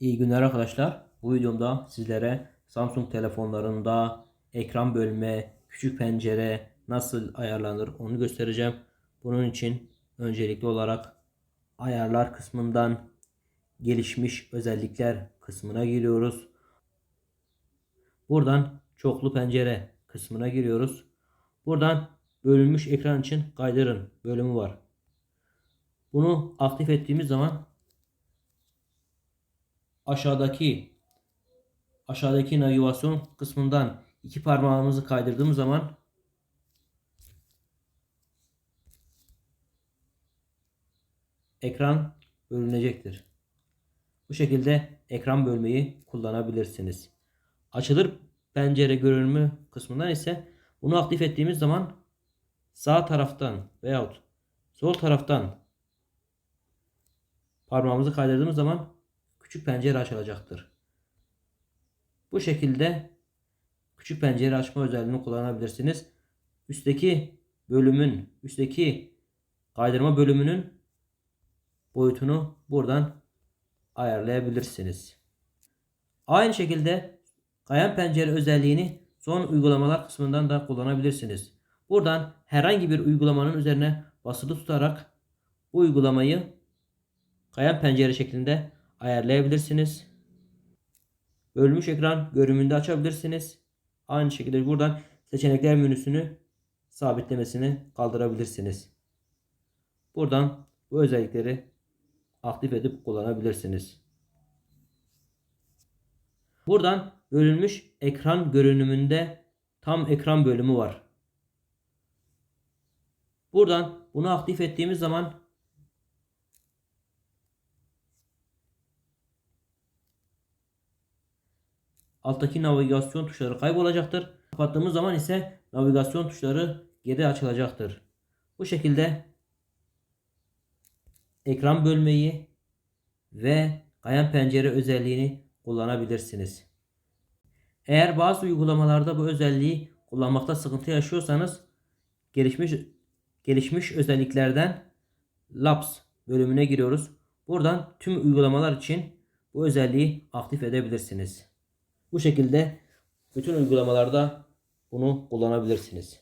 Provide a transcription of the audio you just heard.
İyi günler arkadaşlar. Bu videomda sizlere Samsung telefonlarında ekran bölme, küçük pencere nasıl ayarlanır onu göstereceğim. Bunun için öncelikli olarak ayarlar kısmından gelişmiş özellikler kısmına giriyoruz. Buradan çoklu pencere kısmına giriyoruz. Buradan bölünmüş ekran için kaydırın bölümü var. Bunu aktif ettiğimiz zaman aşağıdaki aşağıdaki navigasyon kısmından iki parmağımızı kaydırdığımız zaman ekran bölünecektir. Bu şekilde ekran bölmeyi kullanabilirsiniz. Açılır pencere görünümü kısmından ise bunu aktif ettiğimiz zaman sağ taraftan veyahut sol taraftan parmağımızı kaydırdığımız zaman küçük pencere açılacaktır. Bu şekilde küçük pencere açma özelliğini kullanabilirsiniz. Üstteki bölümün, üstteki kaydırma bölümünün boyutunu buradan ayarlayabilirsiniz. Aynı şekilde kayan pencere özelliğini son uygulamalar kısmından da kullanabilirsiniz. Buradan herhangi bir uygulamanın üzerine basılı tutarak uygulamayı kayan pencere şeklinde ayarlayabilirsiniz. Bölünmüş ekran görünümünde açabilirsiniz. Aynı şekilde buradan seçenekler menüsünü sabitlemesini kaldırabilirsiniz. Buradan bu özellikleri aktif edip kullanabilirsiniz. Buradan bölünmüş ekran görünümünde tam ekran bölümü var. Buradan bunu aktif ettiğimiz zaman alttaki navigasyon tuşları kaybolacaktır. Kapattığımız zaman ise navigasyon tuşları geri açılacaktır. Bu şekilde ekran bölmeyi ve kayan pencere özelliğini kullanabilirsiniz. Eğer bazı uygulamalarda bu özelliği kullanmakta sıkıntı yaşıyorsanız gelişmiş gelişmiş özelliklerden Labs bölümüne giriyoruz. Buradan tüm uygulamalar için bu özelliği aktif edebilirsiniz. Bu şekilde bütün uygulamalarda bunu kullanabilirsiniz.